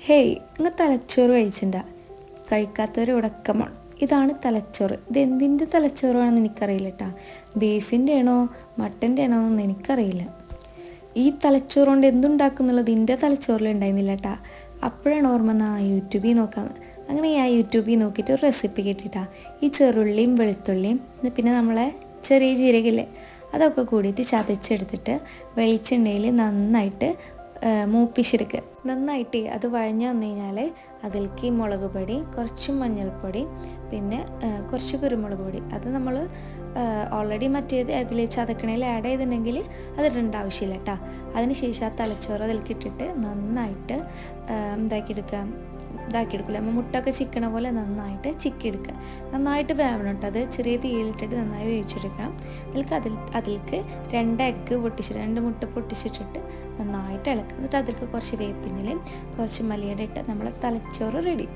Hey ഇങ്ങ് തലച്ചോറ് കഴിച്ചിണ്ട. കഴിക്കാത്തൊരു ഉടക്കമാണ് ഇതാണ് തലച്ചോറ്. ഇത് എന്തിന്റെ തലച്ചോറാണെന്ന് എനിക്കറിയില്ല കേട്ടോ ബീഫിന്റെ ആണോ മട്ടന്റെ ആണോ എന്ന് എനിക്കറിയില്ല. ഈ തലച്ചോറ് കൊണ്ട് എന്തുണ്ടാക്കുന്നുള്ളത് എന്റെ തലച്ചോറിൽ ഉണ്ടായിരുന്നില്ല കേട്ടാ അപ്പോഴാണ് ഓർമ്മ എന്നാ യൂട്യൂബിൽ നോക്കാന്ന് അങ്ങനെ ഞാൻ യൂട്യൂബിൽ നോക്കിയിട്ട് ഒരു റെസിപ്പി കിട്ടിയിട്ടാ ഈ ചെറുള്ളിയും വെളുത്തുള്ളിയും പിന്നെ നമ്മളെ ചെറിയ ജീരകില്ലേ അതൊക്കെ കൂടിയിട്ട് ചതച്ചെടുത്തിട്ട് വെളിച്ചെണ്ണയിൽ നന്നായിട്ട് മൂപ്പിച്ചെടുക്കുക നന്നായിട്ട് അത് വഴഞ്ഞു വന്നു കഴിഞ്ഞാൽ അതിലേക്ക് മുളക് പൊടി കുറച്ച് മഞ്ഞൾപ്പൊടി പിന്നെ കുറച്ച് കുരുമുളക് പൊടി. അത് നമ്മൾ ഓൾറെഡി മറ്റേത് അതിൽ ചതക്കണയിൽ ആഡ് ചെയ്തിട്ടുണ്ടെങ്കിൽ അത് ഇടേണ്ട ആവശ്യമില്ല കേട്ടോ അതിനുശേഷം ആ തലച്ചോറ് അതിലേക്ക് ഇട്ടിട്ട് നന്നായിട്ട് എന്താക്കിയെടുക്കാം? ഇതാക്കിയെടുക്കില്ല. നമ്മൾ മുട്ടൊക്കെ ചിക്കണ പോലെ നന്നായിട്ട് ചിക്കിയെടുക്കുക നന്നായിട്ട് വേവണം കേട്ടോ അത്. ചെറിയ തീയിലിട്ടിട്ട് നന്നായി വേവിച്ചെടുക്കണം. അതിലേക്ക് അതിൽ അതിലേക്ക് രണ്ട് എഗ്ഗ് പൊട്ടിച്ചിട്ട് രണ്ട് മുട്ട പൊട്ടിച്ചിട്ടിട്ട് നന്നായിട്ട് ഇളക്കുക എന്നിട്ട് അതിലേക്ക് കുറച്ച് വേപ്പിനിലും കുറച്ച് മല്ലിയുടെ ഇട്ട് നമ്മളെ തലച്ചോറ് റെഡി.